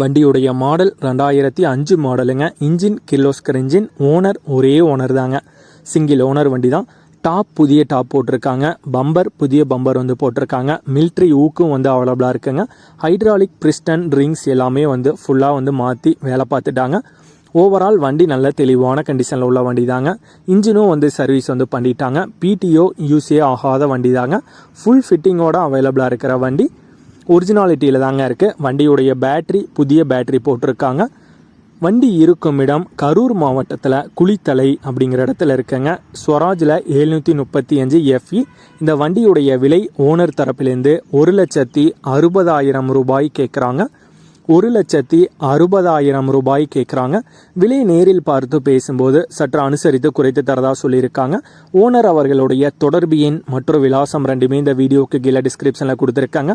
வண்டியுடைய மாடல் ரெண்டாயிரத்தி அஞ்சு மாடலுங்க. இன்ஜின் கிர்லோஸ்கர் இன்ஜின் ஓனர் ஒரே ஓனர் தாங்க. சிங்கிள் ஓனர் வண்டி தான் டாப் புதிய டாப் போட்டிருக்காங்க. பம்பர் புதிய பம்பர் வந்து போட்டிருக்காங்க. மில்ட்ரி ஊக்கும் வந்து அவைலபிளாக இருக்குங்க. ஹைட்ராலிக் பிரிஸ்டன் ரிங்ஸ் எல்லாமே வந்து ஃபுல்லாக வந்து மாற்றி வேலை பார்த்துட்டாங்க. ஓவரால் வண்டி நல்ல தெளிவான கண்டிஷனில் உள்ள வண்டி தாங்க இன்ஜினும் வந்து சர்வீஸ் வந்து பண்ணிட்டாங்க. பிடிஓ யூஸே ஆகாத வண்டி தாங்க ஃபுல் ஃபிட்டிங்கோட அவைலபிளாக இருக்கிற வண்டி. ஒரிஜினாலிட்டியில் தாங்க இருக்குது வண்டியுடைய பேட்டரி புதிய பேட்டரி போட்டிருக்காங்க. வண்டி இருக்கும் இடம் கரூர் மாவட்டத்தில் குளித்தலை அப்படிங்கிற இடத்துல இருக்குங்க. ஸ்வராஜில் எழுநூற்றி முப்பத்தி அஞ்சு எஃப்இ இந்த வண்டியுடைய விலை ஓனர் தரப்பிலேருந்து ஒரு லட்சத்தி அறுபதாயிரம் ரூபாய் கேட்குறாங்க ஒரு லட்சத்தி அறுபதாயிரம் ரூபாய் கேட்குறாங்க விலை நேரில் பார்த்து பேசும்போது சற்று அனுசரித்து குறைத்து தரதா சொல்லியிருக்காங்க. ஓனர் அவர்களுடைய தொடர்பு எண் மற்றும் விலாசம் ரெண்டுமே இந்த வீடியோக்கு கீழே டிஸ்கிரிப்ஷனில் கொடுத்துருக்காங்க.